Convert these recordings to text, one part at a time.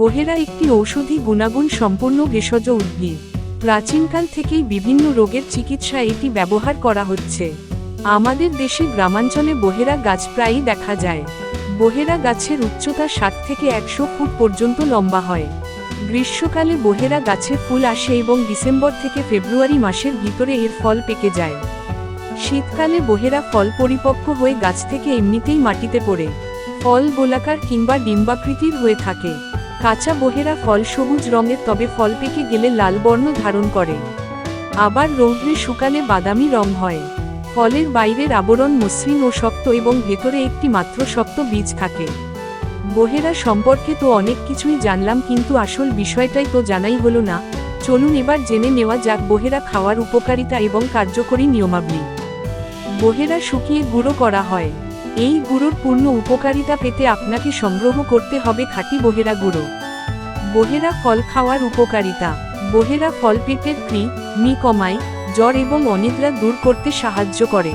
বহেরা একটি ঔষধি গুণাগুণ সম্পন্ন ভেষজ উদ্ভিদ। প্রাচীনকাল থেকেই বিভিন্ন রোগের চিকিৎসায় এটি ব্যবহার করা হচ্ছে। আমাদের দেশে গ্রামাঞ্চলে বহেরা গাছ প্রায়ই দেখা যায়। বহেরা গাছের উচ্চতা ষাট থেকে একশো ফুট পর্যন্ত লম্বা হয়। গ্রীষ্মকালে বহেরা গাছে ফুল আসে এবং ডিসেম্বর থেকে ফেব্রুয়ারি মাসের ভিতরে এর ফল পেকে যায়। শীতকালে বহেরা ফল পরিপক্ক হয়ে গাছ থেকে এমনিতেই মাটিতে পড়ে। ফল গোলাকার কিংবা ডিম্বাকৃতির হয়ে থাকে। কাঁচা বহেরা ফল সবুজ রঙের, তবে ফল পেকে গেলে লাল বর্ণ ধারণ করে। আবার রৌদ্রে শুকালে বাদামি রং হয়। ফলের বাইরের আবরণ মসৃণ ও শক্ত এবং ভেতরে একটি মাত্র শক্ত বীজ থাকে। বহেরা সম্পর্কে তো অনেক কিছুই জানলাম, কিন্তু আসল বিষয়টাই তো জানাই হলো না। চলুন এবার জেনে নেওয়া যাক বহেরা খাওয়ার উপকারিতা এবং কার্যকরী নিয়মাবলী। বহেরা শুকিয়ে গুঁড়ো করা হয়। এই গুঁড়োর পূর্ণ উপকারিতা পেতে আপনাকে সংগ্রহ করতে হবে খাঁটি বহেরা গুঁড়ো। বহেরা ফল খাওয়ার উপকারিতা। বহেরা ফল পেটের ক্রি মি কমায়, জ্বর এবং অনিদ্রা দূর করতে সাহায্য করে।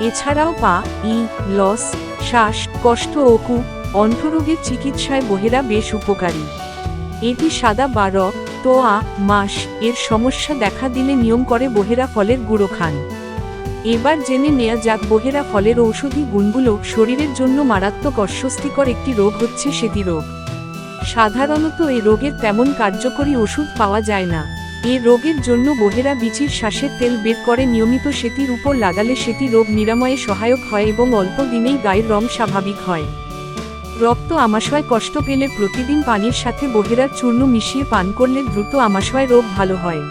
এছাড়াও পা, ই, লস, শ্বাস, কষ্ট ও কু অন্ত্ররোগের চিকিৎসায় বহেরা বেশ উপকারী। এটি সাদা বা র, তো মাস এর সমস্যা দেখা দিলে নিয়ম করে বহেরা ফলের গুঁড়ো খান। এবার জেনে নেয়া যাক বহেরা ফলের ঔষধি গুণগুলো শরীরের জন্য মারাত্মক অস্বস্তিকর একটি রোগ হচ্ছে সেতি রোগ। সাধারণত এই রোগের তেমন কার্যকরী ওষুধ পাওয়া যায় না। এ রোগের জন্য বহেরা বিচির শ্বাসের তেল বের করে নিয়মিত সেতির উপর লাগালে সেটি রোগ নিরাময়ে সহায়ক হয় এবং অল্প দিনেই গায়ের রং স্বাভাবিক হয়। রক্ত আমাশয় কষ্ট পেলে প্রতিদিন পানির সাথে বহেরার চূর্ণ মিশিয়ে পান করলে দ্রুত আমাশয় রোগ ভালো হয়।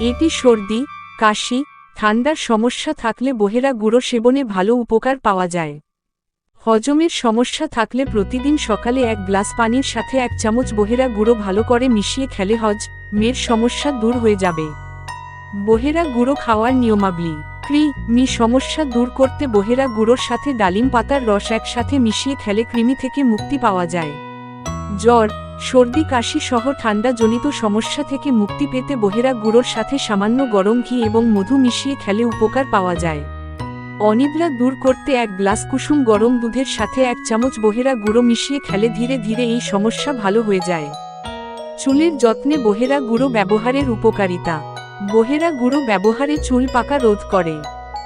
এটি সর্দি, কাশি ঠান্ডার সমস্যা থাকলে বহেরা গুঁড়ো সেবনে ভালো উপকার পাওয়া যায়। হজমের সমস্যা থাকলে প্রতিদিন সকালে এক গ্লাস পানির সাথে এক চামচ বহেরা গুঁড়ো ভালো করে মিশিয়ে খেলে হজ মের সমস্যা দূর হয়ে যাবে। বহেরা গুঁড়ো খাওয়ার নিয়মাবলী। ক্রি, মি সমস্যা দূর করতে বহেরা গুঁড়োর সাথে ডালিম পাতার রস একসাথে মিশিয়ে খেলে কৃমি থেকে মুক্তি পাওয়া যায়। জ্বর সর্দি, কাশি সহ ঠান্ডা জনিত সমস্যা থেকে মুক্তি পেতে বহেরা গুঁড়োর সাথে সামান্য গরম ঘি এবং মধু মিশিয়ে খেলে উপকার পাওয়া যায়। অনিদ্রা দূর করতে এক গ্লাস কুসুম গরম দুধের সাথে এক চামচ বহেরা গুঁড়ো মিশিয়ে খেলে ধীরে ধীরে এই সমস্যা ভালো হয়ে যায়। চুলের যত্নে বহেরা গুঁড়ো ব্যবহারের উপকারিতা। বহেরা গুঁড়ো ব্যবহারে চুল পাকা রোধ করে।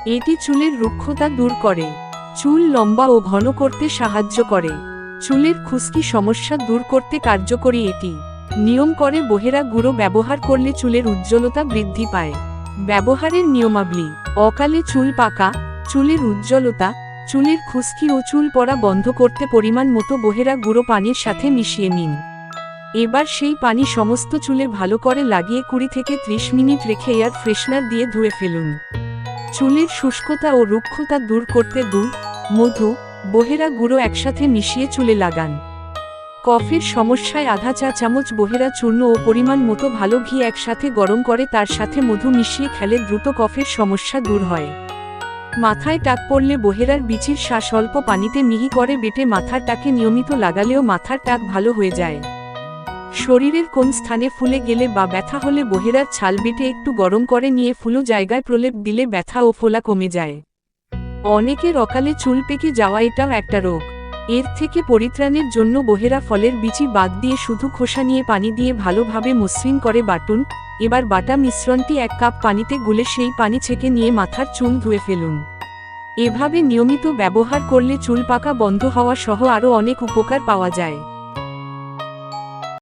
এটি চুলের রুক্ষতা দূর করে। চুল লম্বা ও ঘন করতে সাহায্য করে। চুলের খুশকি সমস্যা দূর করতে কার্যকরী এটি। নিয়ম করে বহেরা গুঁড়ো ব্যবহার করলে চুলের উজ্জ্বলতা বৃদ্ধি পায়। ব্যবহারের নিয়মাবলী। অকালে চুল পাকা, চুলের উজ্জ্বলতা, চুলের খুশকি ও চুল পড়া বন্ধ করতে পরিমাণ মতো বহেরা গুঁড়ো পানির সাথে মিশিয়ে নিন। এবার সেই পানি সমস্ত চুলে ভালো করে লাগিয়ে কুড়ি থেকে ত্রিশ মিনিট রেখে এয়ার ফ্রেশনার দিয়ে ধুয়ে ফেলুন। চুলের শুষ্কতা ও রুক্ষতা দূর করতে দুধ, মধু বহেরা গুঁড়ো একসাথে মিশিয়ে চুলে লাগান। কফির সমস্যায় আধা চা চামচ বহেরা চূর্ণ ও পরিমাণ মতো ভালো ঘি একসাথে গরম করে তার সাথে মধু মিশিয়ে খেলে দ্রুত কফের সমস্যা দূর হয়। মাথায় টাক পড়লে বহেরার বিচির শ্বাস অল্প পানিতে মিহি করে বেটে মাথার টাকে নিয়মিত লাগালেও মাথার টাক ভালো হয়ে যায়। শরীরের কোন স্থানে ফুলে গেলে বা ব্যথা হলে বহেরার ছাল বেটে একটু গরম করে নিয়ে ফুলো জায়গায় প্রলেপ দিলে ব্যথা ও ফোলা কমে যায়। অনেকের অকালে চুল পেকে যাওয়া এটাও একটা রোগ। এর থেকে পরিত্রাণের জন্য বহেরা ফলের বিচি বাদ দিয়ে শুধু খোসা নিয়ে পানি দিয়ে ভালোভাবে মসৃণ করে বাটুন, এবার বাটা মিশ্রণটি এক কাপ পানিতে গুলে সেই পানি ছেঁকে নিয়ে মাথার চুল ধুয়ে ফেলুন। এভাবে নিয়মিত ব্যবহার করলে চুল পাকা বন্ধ হওয়া সহ আরও অনেক উপকার পাওয়া যায়।